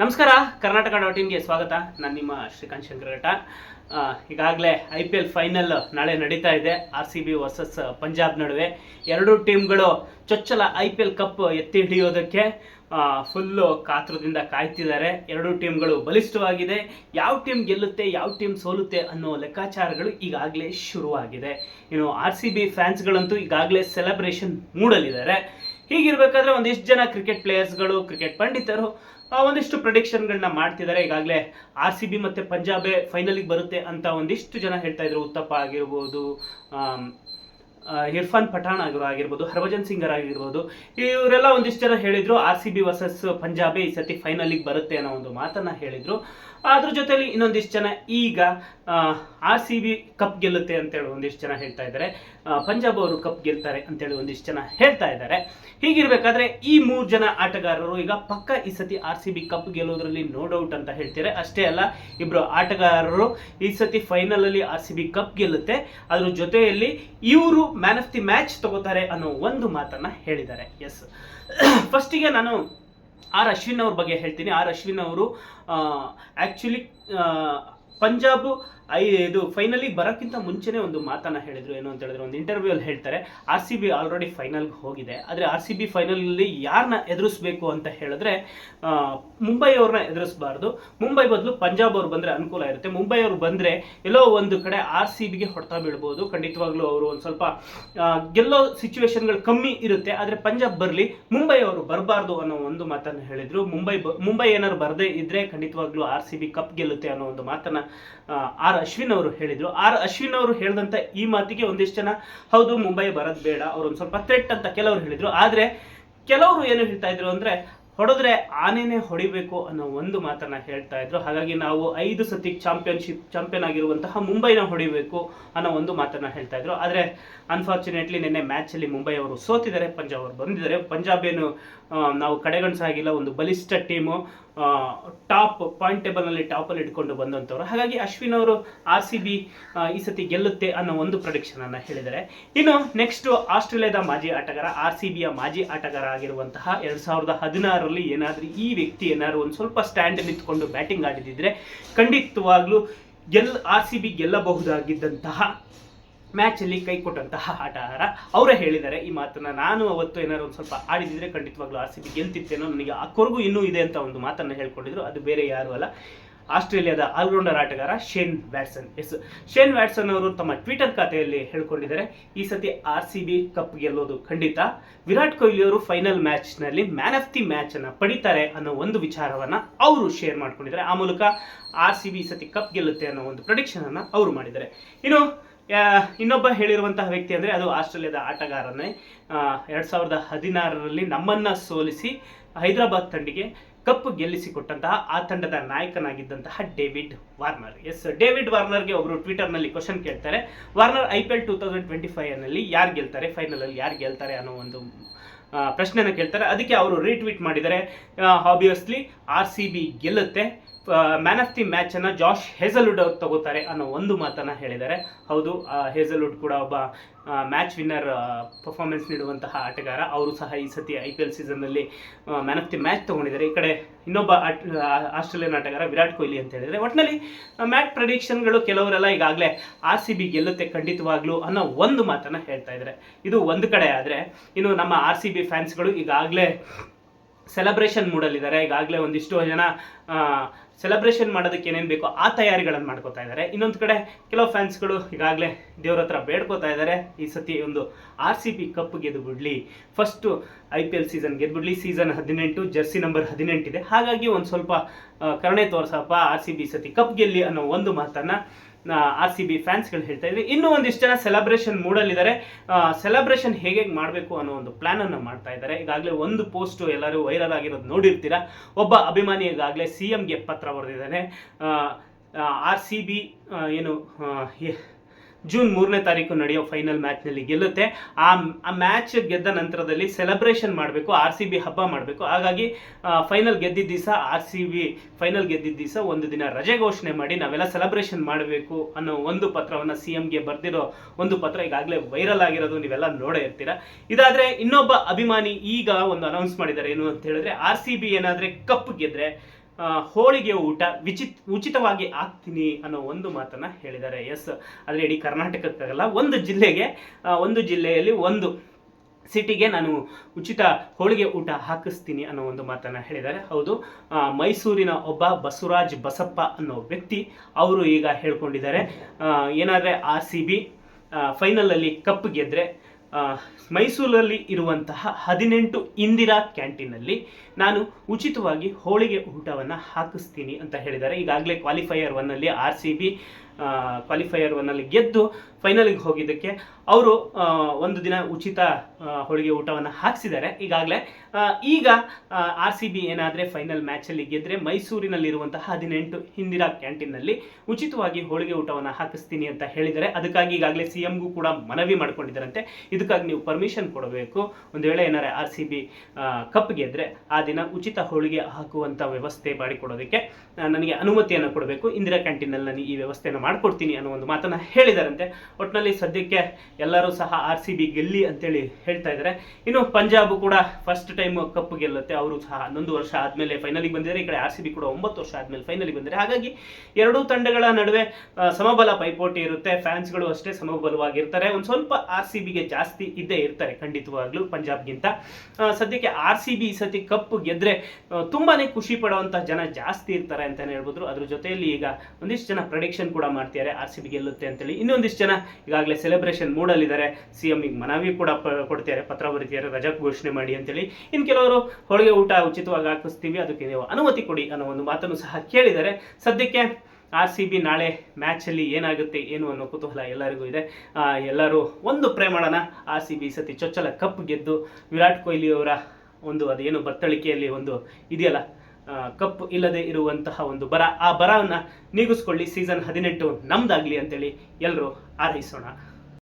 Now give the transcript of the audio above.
ನಮಸ್ಕಾರ, ಕರ್ನಾಟಕ ಡಾಟ್ ಇನ್ಗೆ ಸ್ವಾಗತ. ನಾನು ನಿಮ್ಮ ಶ್ರೀಕಾಂತ್ ಶಂಕರಘಟ್ಟ ಈಗಾಗಲೇ ಐ ಪಿ ಎಲ್ ಫೈನಲ್ ನಾಳೆ ನಡೀತಾ ಇದೆ. R C B versus Punjab ನಡುವೆ. ಎರಡೂ ಟೀಮ್ಗಳು ಚೊಚ್ಚಲ ಐ ಪಿ ಎಲ್ ಕಪ್ ಎತ್ತಿ ಹಿಡಿಯೋದಕ್ಕೆ ಫುಲ್ಲು ಕಾತುರದಿಂದ ಕಾಯ್ತಿದ್ದಾರೆ. ಎರಡೂ ಟೀಮ್ಗಳು ಬಲಿಷ್ಠವಾಗಿದೆ. ಯಾವ ಟೀಮ್ ಗೆಲ್ಲುತ್ತೆ, ಯಾವ ಟೀಮ್ ಸೋಲುತ್ತೆ ಅನ್ನೋ ಲೆಕ್ಕಾಚಾರಗಳು ಈಗಾಗಲೇ ಶುರುವಾಗಿದೆ. ಇನ್ನು ಆರ್ ಸಿ ಬಿ ಫ್ಯಾನ್ಸ್ಗಳಂತೂ ಈಗಾಗಲೇ ಸೆಲೆಬ್ರೇಷನ್ ಮೂಡಲಿದ್ದಾರೆ. ಹೀಗಿರ್ಬೇಕಾದ್ರೆ ಒಂದಿಷ್ಟು ಜನ ಕ್ರಿಕೆಟ್ ಪ್ಲೇಯರ್ಸ್ಗಳು ಕ್ರಿಕೆಟ್ ಪಂಡಿತರು ಒಂದಿಷ್ಟು ಪ್ರೊಡಿಕ್ಷನ್ಗಳನ್ನ ಮಾಡ್ತಿದ್ದಾರೆ ಈಗಾಗಲೇ ಆರ್ ಸಿ ಬಿ ಮತ್ತು ಪಂಜಾಬೇ ಫೈನಲಿಗೆ ಬರುತ್ತೆ ಅಂತ ಒಂದಿಷ್ಟು ಜನ ಹೇಳ್ತಾ ಇದ್ರು. ಉತ್ತಪ್ಪ ಆಗಿರ್ಬೋದು ಇರ್ಫಾನ್ ಪಠಾಣ್ ಆಗಿರೋ ಆಗಿರ್ಬೋದು, ಹರ್ಭಜನ್ ಸಿಂಗರ್ ಆಗಿರ್ಬೋದು, ಇವರೆಲ್ಲ ಒಂದಿಷ್ಟು ಜನ ಹೇಳಿದ್ರು, ಆರ್ ಸಿ ಬಿ ವರ್ಸಸ್ ಪಂಜಾಬೇ ಈ ಸತಿ ಫೈನಲಿಗೆ ಬರುತ್ತೆ ಅನ್ನೋ ಒಂದು ಮಾತನ್ನ ಹೇಳಿದ್ರು. ಅದ್ರ ಜೊತೆಲಿ ಇನ್ನೊಂದಿಷ್ಟು ಜನ ಈಗ ಆರ್ ಸಿ ಬಿ ಕಪ್ ಗೆಲ್ಲುತ್ತೆ ಅಂತೇಳಿ ಒಂದಿಷ್ಟು ಜನ ಹೇಳ್ತಾ ಇದ್ದಾರೆ ಪಂಜಾಬ್ ಅವರು ಕಪ್ ಗೆಲ್ತಾರೆ ಅಂತೇಳಿ ಒಂದಿಷ್ಟು ಜನ ಹೇಳ್ತಾ ಇದ್ದಾರೆ ಹೀಗಿರ್ಬೇಕಾದ್ರೆ ಈ ಮೂರು ಜನ ಆಟಗಾರರು ಈಗ ಪಕ್ಕ ಈ ಸತಿ ಆರ್ ಸಿ ಬಿ ಕಪ್ ಗೆಲ್ಲೋದ್ರಲ್ಲಿ ನೋ ಡೌಟ್ ಅಂತ ಹೇಳ್ತಾರೆ? ಅಷ್ಟೇ ಅಲ್ಲ, ಇಬ್ರು ಆಟಗಾರರು ಈ ಸತಿ ಫೈನಲ್ ಅಲ್ಲಿ ಆರ್ ಸಿ ಬಿ ಕಪ್ ಗೆಲ್ಲುತ್ತೆ. ಅದ್ರ ಜೊತೆಯಲ್ಲಿ ಇವರು ಮ್ಯಾನ್ ಆಫ್ ದಿ ಮ್ಯಾಚ್ ತಗೋತಾರೆ ಅನ್ನೋ ಒಂದು ಮಾತನ್ನ ಹೇಳಿದ್ದಾರೆ. ಎಸ್ ಫಸ್ಟಿಗೆ ನಾನು ಆರ್ ಅಶ್ವಿನ್ ಅವ್ರ ಬಗ್ಗೆ ಹೇಳ್ತೀನಿ. ಆರ್ ಅಶ್ವಿನ್ ಅವರು ಆ್ಯಕ್ಚುಲಿ ಪಂಜಾಬ್ ಐ, ಇದು ಫೈನಲಿ ಬರೋಕ್ಕಿಂತ ಮುಂಚೆನೇ ಒಂದು ಮಾತನ್ನ ಹೇಳಿದ್ರು, ಏನು ಅಂತ ಹೇಳಿದ್ರೆ. ಒಂದು ಇಂಟರ್ವ್ಯೂ ಅಲ್ಲಿ ಹೇಳ್ತಾರೆ ಆರ್ ಸಿ ಬಿ ಆಲ್ರೆಡಿ ಫೈನಲ್ಗೆ ಹೋಗಿದೆ. ಆದರೆ ಆರ್ ಸಿ ಬಿ ಫೈನಲಲ್ಲಿ ಯಾರನ್ನ ಎದುರಿಸ್ಬೇಕು ಅಂತ ಹೇಳಿದ್ರೆ ಮುಂಬೈ ಅವ್ರನ್ನ ಎದುರಿಸಬಾರ್ದು. ಮುಂಬೈ ಬದಲು ಪಂಜಾಬ್ ಅವ್ರು ಬಂದರೆ ಅನುಕೂಲ ಇರುತ್ತೆ. ಮುಂಬೈ ಅವ್ರು ಬಂದರೆ ಎಲ್ಲೋ ಒಂದು ಕಡೆ ಆರ್ ಸಿ ಬಿಗೆ ಹೊಡೆತ ಬೀಳ್ಬೋದು. ಖಂಡಿತವಾಗ್ಲೂ ಅವರು ಒಂದು ಸ್ವಲ್ಪ ಗೆಲ್ಲೋ ಸಿಚುವೇಶನ್ಗಳು ಕಮ್ಮಿ ಇರುತ್ತೆ. ಆದರೆ ಪಂಜಾಬ್ ಬರಲಿ ಮುಂಬೈ ಅವರು ಬರಬಾರ್ದು ಅನ್ನೋ ಒಂದು ಮಾತನ್ನು ಹೇಳಿದ್ರು. ಮುಂಬೈ ಮುಂಬೈ ಏನಾದ್ರು ಬರದೇ ಇದ್ರೆ ಖಂಡಿತವಾಗ್ಲೂ ಆರ್ ಸಿ ಬಿ ಕಪ್ ಗೆಲ್ಲುತ್ತೆ ಅನ್ನೋ ಒಂದು ಮಾತನ್ನ ಆರ್ ಅಶ್ವಿನ್ ಅವರು ಹೇಳಿದರು. ಆರ್ ಅಶ್ವಿನ್ ಅವರು ಹೇಳಿದಂತ ಈ ಮಾತಿಗೆ ಒಂದಿಷ್ಟು ಜನ, ಹೌದು, ಮುಂಬೈ ಬರೋದು ಬೇಡ ಅವ್ರು ಒಂದು ಸ್ವಲ್ಪ ಥ್ರೆಟ್ ಅಂತ ಕೆಲವರು ಹೇಳಿದರು. ಆದರೆ ಕೆಲವರು ಏನು ಹೇಳ್ತಾ ಇದ್ರು ಅಂದ್ರೆ, ಹೊಡೆದ್ರೆ ಆನೆನೇ ಹೊಡಿಬೇಕು ಅನ್ನೋ ಒಂದು ಮಾತನ್ನ ಹೇಳ್ತಾ ಇದ್ರು. ಹಾಗಾಗಿ ನಾವು ಐದು ಸತಿ ಚಾಂಪಿಯನ್ಶಿಪ್ ಚಾಂಪಿಯನ್ ಆಗಿರುವಂತಹ ಮುಂಬೈನ ಹೊಡಿಬೇಕು ಅನ್ನೋ ಒಂದು ಮಾತನ್ನ ಹೇಳ್ತಾ ಇದ್ರು. ಆದರೆ ಅನ್ಫಾರ್ಚುನೇಟ್ಲಿ ನಿನ್ನೆ ಮ್ಯಾಚ್ ಅಲ್ಲಿ ಮುಂಬೈ ಅವರು ಸೋತಿದ್ದಾರೆ, ಪಂಜಾಬ್ ಅವರು ಬಂದಿದ್ದಾರೆ. ಪಂಜಾಬ್ ಏನು ನಾವು ಕಡೆಗಣಿಸಾಗಿಲ್ಲ, ಒಂದು ಬಲಿಷ್ಠ ಟೀಮು ಟಾಪ್ ಪಾಯಿಂಟ್ ಟೇಬಲ್ನಲ್ಲಿ ಟಾಪಲ್ಲಿ ಇಟ್ಕೊಂಡು ಬಂದಂತವ್ರು ಹಾಗಾಗಿ ಅಶ್ವಿನ್ ಅವರು ಆರ್ ಸಿ ಬಿ ಈ ಸತಿ ಗೆಲ್ಲುತ್ತೆ ಅನ್ನೋ ಒಂದು ಪ್ರೊಡಿಕ್ಷನನ್ನು ಹೇಳಿದ್ದಾರೆ. ಇನ್ನು ನೆಕ್ಸ್ಟ್ ಆಸ್ಟ್ರೇಲಿಯಾದ ಮಾಜಿ ಆಟಗಾರ, ಆರ್ ಸಿ ಬಿಯ ಮಾಜಿ ಆಟಗಾರ ಆಗಿರುವಂತಹ ಎರಡು ಸಾವಿರದ ಹದಿನಾರರಲ್ಲಿ ಏನಾದ್ರೂ ಈ ವ್ಯಕ್ತಿ ಏನಾದರೂ ಒಂದು ಸ್ವಲ್ಪ ಸ್ಟ್ಯಾಂಡ್ ನಿಂತ್ಕೊಂಡು ಬ್ಯಾಟಿಂಗ್ ಆಡಿದಿದ್ರೆ ಖಂಡಿತವಾಗ್ಲೂ ಗೆಲ್, ಆರ್ ಸಿ ಬಿ ಗೆಲ್ಲಬಹುದಾಗಿದ್ದಂತಹ ಮ್ಯಾಚ್ ಅಲ್ಲಿ ಕೈ ಕೊಟ್ಟಂತಹ ಆಟಗಾರ. ಅವರೇ ಹೇಳಿದ್ದಾರೆ, ಈ ಮಾತನ್ನು ನಾನು ಅವತ್ತು ಏನಾದ್ರು ಒಂದು ಸ್ವಲ್ಪ ಆಡಿದಿದ್ರೆ ಖಂಡಿತವಾಗ್ಲೂ ಆರ್ ಸಿ ಬಿ ಗೆಲ್ತಿತ್ತೇನೋ ನನಗೆ ಆ ಕೊರಗು ಇನ್ನೂ ಇದೆ ಅಂತ ಒಂದು ಮಾತನ್ನು ಹೇಳ್ಕೊಂಡಿದ್ರು. ಅದು ಬೇರೆ ಯಾರು ಅಲ್ಲ. ಆಸ್ಟ್ರೇಲಿಯಾದ ಆಲ್ರೌಂಡರ್ ಆಟಗಾರ Shane Watson. Yes, Shane Watson ಅವರು ತಮ್ಮ ಟ್ವಿಟರ್ ಖಾತೆಯಲ್ಲಿ ಹೇಳ್ಕೊಂಡಿದ್ದಾರೆ, ಈ ಸತಿ ಆರ್ ಸಿ ಬಿ ಕಪ್ ಗೆಲ್ಲೋದು ಖಂಡಿತ. ವಿರಾಟ್ ಕೊಹ್ಲಿ ಅವರು ಫೈನಲ್ ಮ್ಯಾಚ್ನಲ್ಲಿ ಮ್ಯಾನ್ ಆಫ್ ದಿ ಮ್ಯಾಚ್ ಅನ್ನ ಪಡಿತಾರೆ ಅನ್ನೋ ಒಂದು ವಿಚಾರವನ್ನು ಅವರು ಶೇರ್ ಮಾಡ್ಕೊಂಡಿದ್ದಾರೆ. ಆ ಮೂಲಕ ಆರ್ ಸಿ ಬಿ ಈ ಸತಿ ಕಪ್ ಗೆಲ್ಲುತ್ತೆ ಅನ್ನೋ ಒಂದು ಪ್ರೊಡಿಕ್ಷನ್ ಅನ್ನ ಅವರು ಮಾಡಿದ್ದಾರೆ. ಇನ್ನು ಇನ್ನೊಬ್ಬ ಹೇಳಿರುವಂತಹ ವ್ಯಕ್ತಿ ಅಂದರೆ ಅದು ಆಸ್ಟ್ರೇಲಿಯಾದ ಆಟಗಾರನೇ. ಎರಡು ಸಾವಿರದ ಹದಿನಾರರಲ್ಲಿ ನಮ್ಮನ್ನ ಸೋಲಿಸಿ ಹೈದರಾಬಾದ್ ತಂಡಿಗೆ ಕಪ್ ಗೆಲ್ಲಿಸಿಕೊಟ್ಟಂತಹ ಆ ತಂಡದ ನಾಯಕನಾಗಿದ್ದಂತಹ ಡೇವಿಡ್ ವಾರ್ನರ್. ಎಸ್, ಡೇವಿಡ್ ವಾರ್ನರ್ಗೆ ಒಬ್ಬರು ಟ್ವಿಟರ್ನಲ್ಲಿ ಕ್ವಶನ್ ಕೇಳ್ತಾರೆ, Warner, I P L two thousand twenty ಫೈವ್ನಲ್ಲಿ ಯಾರು ಗೆಲ್ತಾರೆ? ಫೈನಲಲ್ಲಿ ಯಾರು ಗೆಲ್ತಾರೆ? ಅನ್ನೋ ಒಂದು ಪ್ರಶ್ನೆಯನ್ನು ಕೇಳ್ತಾರೆ. ಅದಕ್ಕೆ ಅವರು ರೀಟ್ವೀಟ್ ಮಾಡಿದ್ದಾರೆ. ಆಬ್ವಿಯಸ್ಲಿ ಆರ್ ಸಿ ಬಿ ಗೆಲ್ಲುತ್ತೆ. ಮ್ಯಾನ್ ಆಫ್ ದಿ ಮ್ಯಾಚ್ ಅನ್ನ ಜಾಶ್ ಹೇಸಲ್ವುಡ್ ಅವ್ರು ತಗೋತಾರೆ ಅನ್ನೋ ಒಂದು ಮಾತನ್ನ ಹೇಳಿದ್ದಾರೆ. ಹೌದು ಹೇಸಲ್ವುಡ್ ಕೂಡ ಒಬ್ಬ ಮ್ಯಾಚ್ ವಿನ್ನರ್ ಪರ್ಫಾರ್ಮೆನ್ಸ್ ನೀಡುವಂತಹ ಆಟಗಾರ. ಅವರು ಸಹ ಈ ಸತಿ ಐ ಪಿ ಎಲ್ ಸೀಸನ್ನಲ್ಲಿ ಮ್ಯಾನ್ ಆಫ್ ದಿ ಮ್ಯಾಚ್ ತಗೊಂಡಿದ್ದಾರೆ. ಈ ಕಡೆ ಇನ್ನೊಬ್ಬ ಆಸ್ಟ್ರೇಲಿಯನ್ ಆಟಗಾರ ವಿರಾಟ್ ಕೊಹ್ಲಿ ಅಂತ ಹೇಳಿದ್ರೆ ಒಟ್ಟಿನಲ್ಲಿ ಮ್ಯಾಚ್ ಪ್ರಡಿಕ್ಷನ್ಗಳು ಕೆಲವರೆಲ್ಲ ಈಗಾಗಲೇ ಆರ್ ಸಿ ಬಿ ಗೆಲ್ಲುತ್ತೆ ಖಂಡಿತವಾಗ್ಲೂ ಅನ್ನೋ ಒಂದು ಮಾತನ್ನ ಹೇಳ್ತಾ ಇದ್ದಾರೆ. ಇದು ಒಂದು ಕಡೆ ಆದರೆ, ಇನ್ನು ನಮ್ಮ ಆರ್ ಸಿ ಬಿ ಫ್ಯಾನ್ಸ್ಗಳು ಈಗಾಗಲೇ ಸೆಲೆಬ್ರೇಷನ್ ಮೂಡಲಿದ್ದಾರೆ ಈಗಾಗಲೇ ಒಂದಿಷ್ಟು ಜನ ಸೆಲೆಬ್ರೇಷನ್ ಮಾಡೋದಕ್ಕೆ ಏನೇನು ಬೇಕೋ ಆ ತಯಾರಿಗಳನ್ನು ಮಾಡ್ಕೋತಾ ಇದ್ದಾರೆ. ಇನ್ನೊಂದು ಕಡೆ ಕೆಲವು ಫ್ಯಾನ್ಸ್ಗಳು ಈಗಾಗಲೇ ದೇವ್ರ ಹತ್ರ ಬೇಡ್ಕೋತಾ ಇದ್ದಾರೆ. ಈ ಸತಿ ಒಂದು ಆರ್ ಸಿ ಬಿ ಕಪ್ ಗೆದ್ದು ಬಿಡಲಿ first I P L season ಗೆದ್ಬಿಡ್ಲಿ. Season ಹದಿನೆಂಟು ಜರ್ಸಿ ನಂಬರ್ ಹದಿನೆಂಟಿದೆ. ಹಾಗಾಗಿ ಒಂದು ಸ್ವಲ್ಪ ಕರುಣೆ ತೋರ್ಸಪ್ಪ ಆರ್ ಸಿ ಬಿ ಸತಿ ಕಪ್ ಗೆಲ್ಲಿ ಅನ್ನೋ ಒಂದು ಮಾತನ್ನ ಆರ್ ಸಿ ಬಿ ಫ್ಯಾನ್ಸ್ಗಳು ಹೇಳ್ತಾ ಇದ್ವಿ. ಇನ್ನೂ ಒಂದಿಷ್ಟು ಜನ ಸೆಲೆಬ್ರೇಷನ್ ಮೂಡಲಿದ್ದಾರೆ ಸೆಲೆಬ್ರೇಷನ್ ಹೇಗೆ ಮಾಡಬೇಕು ಅನ್ನೋ ಒಂದು ಪ್ಲಾನ್ ಅನ್ನು ಮಾಡ್ತಾ ಇದ್ದಾರೆ ಈಗಾಗಲೇ ಒಂದು ಪೋಸ್ಟ್ ಎಲ್ಲರೂ ವೈರಲ್ ಆಗಿರೋದು ನೋಡಿರ್ತೀರಾ. ಒಬ್ಬ ಅಭಿಮಾನಿ ಈಗಾಗಲೇ ಸಿ ಎಂಗೆ ಪತ್ರ ಬರೆದಿದ್ದಾನೆ. ಆರ್ ಸಿ ಬಿ ಏನು ಜೂನ್ ಮೂರನೇ ತಾರೀಕು ನಡೆಯೋ ಫೈನಲ್ ಮ್ಯಾಚ್ನಲ್ಲಿ ಗೆಲ್ಲುತ್ತೆ. ಆ ಮ್ಯಾಚ್ ಗೆದ್ದ ನಂತರದಲ್ಲಿ ಸೆಲೆಬ್ರೇಷನ್ ಮಾಡಬೇಕು ಆರ್ ಸಿ ಬಿ ಹಬ್ಬ ಮಾಡಬೇಕು. ಹಾಗಾಗಿ ಫೈನಲ್ ಗೆದ್ದಿದ್ದ ದಿವಸ ಆರ್ ಸಿ ಬಿ ಫೈನಲ್ ಗೆದ್ದಿದ್ದ ದಿವಸ ಒಂದು ದಿನ ರಜೆ ಘೋಷಣೆ ಮಾಡಿ ನಾವೆಲ್ಲ ಸೆಲೆಬ್ರೇಷನ್ ಮಾಡಬೇಕು ಅನ್ನೋ ಒಂದು ಪತ್ರವನ್ನು ಸಿ ಎಂಗೆ ಬರೆದಿರೋ ಒಂದು ಪತ್ರ ಈಗಾಗಲೇ ವೈರಲ್ ಆಗಿರೋದು ನೀವೆಲ್ಲ ನೋಡೇ ಇರ್ತೀರಾ. ಇದಾದ್ರೆ ಇನ್ನೊಬ್ಬ ಅಭಿಮಾನಿ ಈಗ ಒಂದು ಅನೌನ್ಸ್ ಮಾಡಿದ್ದಾರೆ ಏನು ಅಂತ ಹೇಳಿದ್ರೆ ಆರ್ ಸಿ ಬಿ ಏನಾದ್ರೆ ಕಪ್ ಗೆದ್ರೆ ಹೋಳಿಗೆ ಊಟ ವಿಚಿತ್ ಉಚಿತವಾಗಿ ಹಾಕ್ತೀನಿ ಅನ್ನೋ ಒಂದು ಮಾತನ್ನ ಹೇಳಿದ್ದಾರೆ. ಎಸ್ ಆದರೆ ಇಡೀ ಕರ್ನಾಟಕಕ್ಕಾಗಲ್ಲ ಒಂದು ಜಿಲ್ಲೆಗೆ ಒಂದು ಜಿಲ್ಲೆಯಲ್ಲಿ ಒಂದು ಸಿಟಿಗೆ ನಾನು ಉಚಿತ ಹೋಳಿಗೆ ಊಟ ಹಾಕಿಸ್ತೀನಿ ಅನ್ನೋ ಒಂದು ಮಾತನ್ನ ಹೇಳಿದ್ದಾರೆ. ಹೌದು ಮೈಸೂರಿನ ಒಬ್ಬ ಬಸವರಾಜ್ ಬಸಪ್ಪ ಅನ್ನೋ ವ್ಯಕ್ತಿ ಅವರು ಈಗ ಹೇಳ್ಕೊಂಡಿದ್ದಾರೆ. ಏನಾದರೆ ಆರ್ ಸಿ ಬಿ ಫೈನಲಲ್ಲಿ ಕಪ್ ಗೆದ್ರೆ ಆ, ಮೈಸೂರಲ್ಲಿ ಇರುವಂತಹ ಹದಿನೆಂಟು ಇಂದಿರಾ ಕ್ಯಾಂಟೀನಲ್ಲಿ ನಾನು ಉಚಿತವಾಗಿ ಹೋಳಿಗೆ ಊಟವನ್ನು ಹಾಕಿಸ್ತೀನಿ ಅಂತ ಹೇಳಿದ್ದಾರೆ. ಈಗಾಗಲೇ ಕ್ವಾಲಿಫೈಯರ್ ಒನ್ನಲ್ಲಿ ಆರ್ ಸಿ ಬಿ ಕ್ವಾಲಿಫೈಯರ್ ಒನ್ನಲ್ಲಿ ಗೆದ್ದು ಫೈನಲಿಗೆ ಹೋಗಿದ್ದಕ್ಕೆ ಅವರು ಒಂದು ದಿನ ಉಚಿತ ಹೋಳಿಗೆ ಊಟವನ್ನು ಹಾಕಿಸಿದ್ದಾರೆ. ಈಗಾಗಲೇ ಈಗ ಆರ್ ಸಿ ಬಿ ಏನಾದರೆ ಫೈನಲ್ ಮ್ಯಾಚಲ್ಲಿ ಗೆದ್ದರೆ ಮೈಸೂರಿನಲ್ಲಿರುವಂತಹ ಹದಿನೆಂಟು ಇಂದಿರಾ ಕ್ಯಾಂಟೀನ್ನಲ್ಲಿ ಉಚಿತವಾಗಿ ಹೋಳಿಗೆ ಊಟವನ್ನು ಹಾಕಿಸ್ತೀನಿ ಅಂತ ಹೇಳಿದ್ದಾರೆ. ಅದಕ್ಕಾಗಿ ಈಗಾಗಲೇ ಸಿ ಎಂಗೂ ಕೂಡ ಮನವಿ ಮಾಡ್ಕೊಂಡಿದ್ದಾರಂತೆ. ಇದಕ್ಕಾಗಿ ನೀವು ಪರ್ಮಿಷನ್ ಕೊಡಬೇಕು. ಒಂದು ವೇಳೆ ಏನಾರ ಆರ್ ಸಿ ಬಿ ಕಪ್ ಗೆದ್ರೆ ಆ ದಿನ ಉಚಿತ ಹೋಳಿಗೆ ಹಾಕುವಂಥ ವ್ಯವಸ್ಥೆ ಮಾಡಿಕೊಡೋದಕ್ಕೆ ನನಗೆ ಅನುಮತಿಯನ್ನು ಕೊಡಬೇಕು. ಇಂದಿರಾ ಕ್ಯಾಂಟೀನಲ್ಲಿ ನಾನು ಈ ವ್ಯವಸ್ಥೆಯನ್ನು ಮಾಡಿಕೊಡ್ತೀನಿ ಅನ್ನೋ ಒಂದು ಮಾತನ್ನು ಹೇಳಿದಾರಂತೆ. ಒಟ್ಟಿನಲ್ಲಿ ಸದ್ಯಕ್ಕೆ ಎಲ್ಲರೂ ಸಹ ಆರ್ ಸಿ ಬಿ ಗೆಲ್ಲಿ ಅಂತೇಳಿ ಹೇಳ್ತಾ ಇದ್ದಾರೆ. ಇನ್ನು ಪಂಜಾಬ್ ಕೂಡ ಫಸ್ಟ್ ಟೈಮ್ ಕಪ್ ಗೆಲ್ಲುತ್ತೆ. ಅವರು ಸಹ ಹನ್ನೊಂದು ವರ್ಷ ಆದಮೇಲೆ ಫೈನಲಿಗೆ ಬಂದಿದ್ದಾರೆ. ಈ ಕಡೆ ಆರ್ ಸಿ ಬಿ ಕೂಡ ಒಂಬತ್ತು ವರ್ಷ ಆದಮೇಲೆ ಫೈನಲಿಗೆ ಬಂದಿದ್ದಾರೆ. ಹಾಗಾಗಿ ಎರಡೂ ತಂಡಗಳ ನಡುವೆ ಸಮಬಲ ಪೈಪೋಟಿ ಇರುತ್ತೆ. ಫ್ಯಾನ್ಸ್ಗಳು ಅಷ್ಟೇ ಸಮಬಲವಾಗಿರ್ತಾರೆ. ಒಂದು ಸ್ವಲ್ಪ ಆರ್ ಸಿ ಬಿಗೆ ಜಾಸ್ತಿ ಇದ್ದೇ ಇರ್ತಾರೆ ಖಂಡಿತವಾಗ್ಲೂ ಪಂಜಾಬ್ಗಿಂತ. ಸದ್ಯಕ್ಕೆ ಆರ್ ಸಿ ಬಿ ಈ ಸತಿ ಕಪ್ ಗೆದ್ರೆ ತುಂಬಾನೇ ಖುಷಿ ಪಡುವಂತ ಜನ ಜಾಸ್ತಿ ಇರ್ತಾರೆ ಅಂತಾನೆ ಹೇಳ್ಬೋದು. ಅದ್ರ ಜೊತೆಯಲ್ಲಿ ಈಗ ಒಂದಿಷ್ಟು ಜನ ಪ್ರೊಡಿಕ್ಷನ್ ಕೂಡ ಮಾಡ್ತಿದ್ದಾರೆ ಆರ್ ಸಿ ಬಿ ಗೆಲ್ಲುತ್ತೆ ಅಂತೇಳಿ ಇನ್ನೊಂದಿಷ್ಟು ಜನ ಈಗಾಗಲೇ ಸೆಲೆಬ್ರೇಷನ್ ಮೂಡಲ್ಲಿದ್ದಾರೆ ಸಿ ಎಂ ಈಗ ಮನವಿ ಕೂಡ ಕೊಡ್ತಿದ್ದಾರೆ, ಪತ್ರ ಬರೀತಿದ್ದಾರೆ, ರಜಾ ಘೋಷಣೆ ಮಾಡಿ ಅಂತೇಳಿ. ಇನ್ನು ಕೆಲವರು ಹೋಳಿಗೆ ಊಟ ಉಚಿತವಾಗಿ ಹಾಕಿಸ್ತೀವಿ, ಅದಕ್ಕೆ ನೀವು ಅನುಮತಿ ಕೊಡಿ ಅನ್ನೋ ಒಂದು ಮಾತನ್ನು ಸಹ ಕೇಳಿದ್ದಾರೆ. ಸದ್ಯಕ್ಕೆ ಆರ್ ಸಿ ಬಿ ನಾಳೆ ಮ್ಯಾಚಲ್ಲಿ ಏನಾಗುತ್ತೆ, ಏನು ಅನ್ನೋ ಕುತೂಹಲ ಎಲ್ಲರಿಗೂ ಇದೆ. ಎಲ್ಲರೂ ಒಂದು ಪ್ರೇಮಳನ ಆರ್ ಸಿ ಬಿ ಸತಿ ಚೊಚ್ಚಲ ಕಪ್ ಗೆದ್ದು ವಿರಾಟ್ ಕೊಹ್ಲಿ ಅವರ ಒಂದು ಅದೇನು ಬತ್ತಳಿಕೆಯಲ್ಲಿ ಒಂದು ಇದೆಯಲ್ಲ ಕಪ್ ಇಲ್ಲದೆ ಇರುವಂತಹ ಒಂದು ಬರ. ಆ ಬರವನ್ನು ನೀಗಿಸ್ಕೊಳ್ಳಿ. ಸೀಸನ್ ಹದಿನೆಂಟು ನಮ್ದಾಗಲಿ ಅಂತೇಳಿ ಎಲ್ಲರೂ ಹಾರೈಸೋಣ